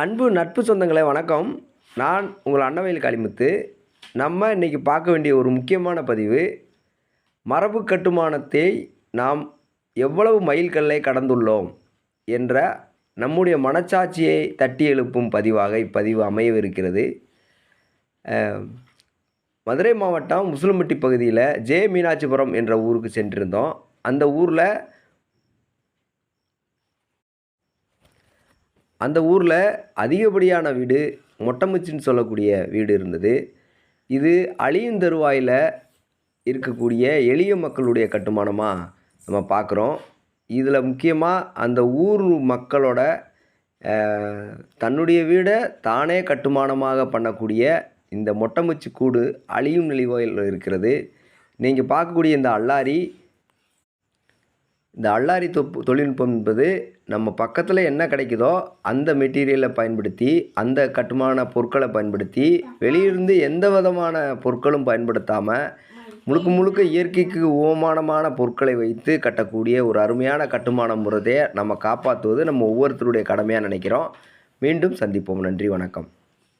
அன்பு நட்பு சொந்தங்களே வணக்கம். நான் உங்கள் அன்னவயல் காளிமுத்து. நம்ம இன்றைக்கி பார்க்க வேண்டிய ஒரு முக்கியமான பதிவு மரபு கட்டுமானத்தை நாம் எவ்வளவு மைல்கல்லை கடந்துள்ளோம் என்ற நம்முடைய மனச்சாட்சியை தட்டி எழுப்பும் பதிவாக இப்பதிவு அமையவிருக்கிறது. மதுரை மாவட்டம் முசுலம்பட்டி பகுதியில் ஜே மீனாட்சிபுரம் என்ற ஊருக்கு சென்றிருந்தோம். அந்த ஊரில் அந்த ஊரில் அதிகப்படியான வீடு மொட்டமுச்சின்னு சொல்லக்கூடிய வீடு இருந்தது. இது அழியும் தருவாயில் இருக்கக்கூடிய எளிய மக்களுடைய கட்டுமானமாக நம்ம பார்க்குறோம் இதில் முக்கியமாக அந்த ஊர் மக்களோட தன்னுடைய வீடை தானே கட்டுமானமாக பண்ணக்கூடிய இந்த மொட்டமுச்சி கூடு அழியும் நிலையில் இருக்கிறது. நீங்கள் பார்க்கக்கூடிய இந்த அல்லாரி இந்த அல்லாரி தொப்பு தொழில்நுட்பம் என்பது நம்ம பக்கத்தில் என்ன கிடைக்குதோ அந்த மெட்டீரியலை பயன்படுத்தி அந்த கட்டுமான பொருட்களை பயன்படுத்தி வெளியிருந்து எந்த விதமான பொருட்களும் பயன்படுத்தாமல் முழுக்க முழுக்க இயற்கைக்கு ஓமானமான பொருட்களை வைத்து கட்டக்கூடிய ஒரு அருமையான கட்டுமான முறையை நம்ம காப்பாற்றுவது நம்ம ஒவ்வொருத்தருடைய கடமையாக நினைக்கிறோம். மீண்டும் சந்திப்போம். நன்றி வணக்கம்.